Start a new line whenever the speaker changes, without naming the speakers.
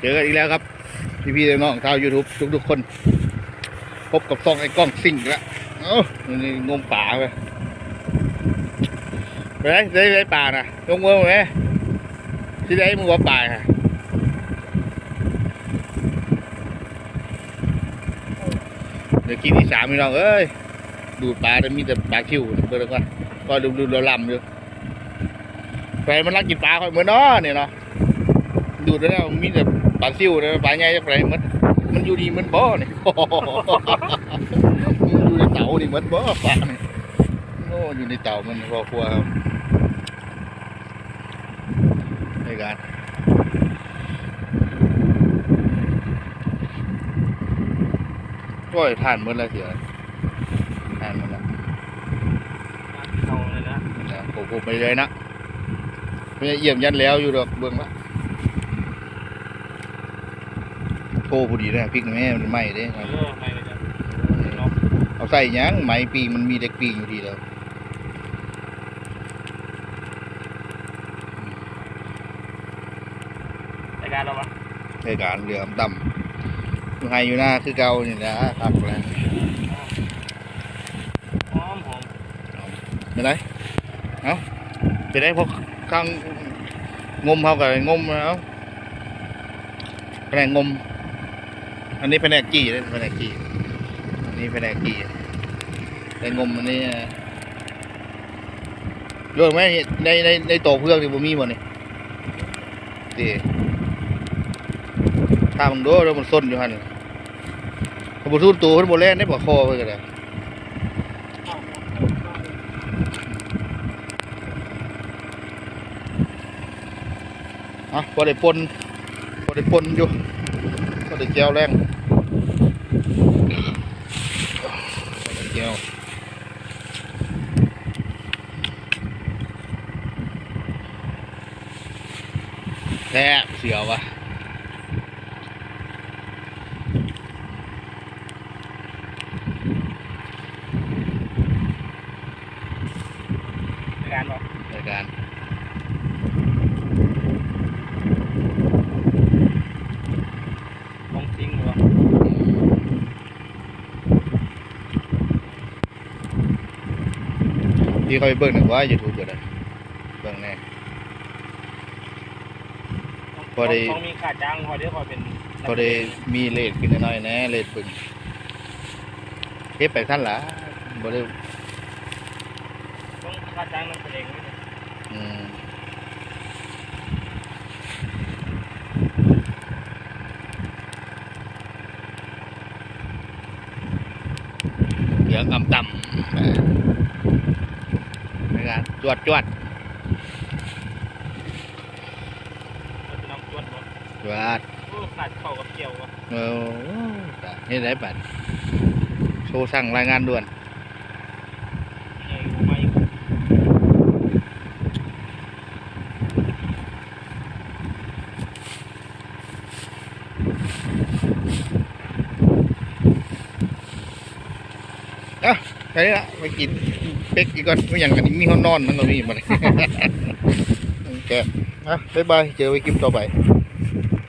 เจอกันอีกแล้วครับ พี่พี่น้องชาวยูทูบทุกๆคน พบกับซองไอ้กล้องซิ่งอีกแล้วเอ้านี่งมป่าไปไปไหนได้ได้ป่าน่ะลงมือไหมที่ได้มึงว่าป่าฮะเดี๋ยวกินที่สามพี่น้องเอ้ยดูดปลาแต่มีแต่ปลาคิวเบิ่งก่อนก็ดูดูเราลำอยู่ใครมันรักกินปลาคอยเหมือนเนาะเนี่ยเนาะดูดแล้วมีแต่ ปลาซิวนะปลาใหญ่จะไปมันมันอยู่ดีเหมันบ่เนี่ยมันอยู่ในเตานี่เหมือนบ่ปลาเนี่ยโอ้อยู่ในเตามันพอครัวครับในการก็ทานหมดแล้วเสียทานหมดแล้ว
เอาเลยนะ
นะผมผมไปเลยนะไม่ได้เยี่ยมยันแล้วอยู่ดอกเบื้องละ โทรพอดีนะพริกแม่มันไหม้เด้
เออไม่เลยจ้ะเนาะ
เอาใส่หยังไหมปีกมันมีเด็กปีกอยู่ดีแล้ว
รายการเราปะ
ในการเรือมต่ำอยู่ไฮอยู่หน้าคือเก่านี่นะครับแล้ว
หอมหอม
เป็นไรเอ้าจะได้พวกข้างงมเขากับงมแล้วแผนกงม อันนี้แผนกกี่เลยแผนกกี่อันนี้แผนกกี่ในงมอันนี้โยนไหมในในในโตเพื่อนที่ผมมีหมดนี่ดีถ้ามึงดูแล้วมันส้นอยู่ฮันเขาบอกทุนตัวเขาบอกแล่นได้บอกคอไปกันเลยอะพอได้ปนพอได้ปนอยู่ พอได้แก้วแรงพอได้แก้วแท้เสียววะ
รายการปะ
ในการ
ลองทิ้งปะ
ที่เขาไปเบิ่งหนึ่งว่ายูทูบก็ได้เบิ่งแน่พอดี
ต้องมีขาดจ้างพอเดี๋ยวพอเป็น
เขาได้มีเลทขึ้นน้อยๆแน่เลทปึงเก็บไปท่านละบ่ได้
ต้องขาดจ้างนั่นเอง
อืมเหลืองอำต่ำในการ จวดจวด
น้ำจวดปะ
จวด
โอ้ขาดเข่ากับเกี่ยวปะ
เออนี่ได้บัตรโชว์สั่งรายงานด่วน
ใหญ่กูไม่
อะใช่ละไปกิน เป็กอีกก่อนไม่อย่างกันนี้มีห้องนอนมันก็มีมาเลยโอเคอะบ๊ายบาย เจอไว้คลิปต่อไป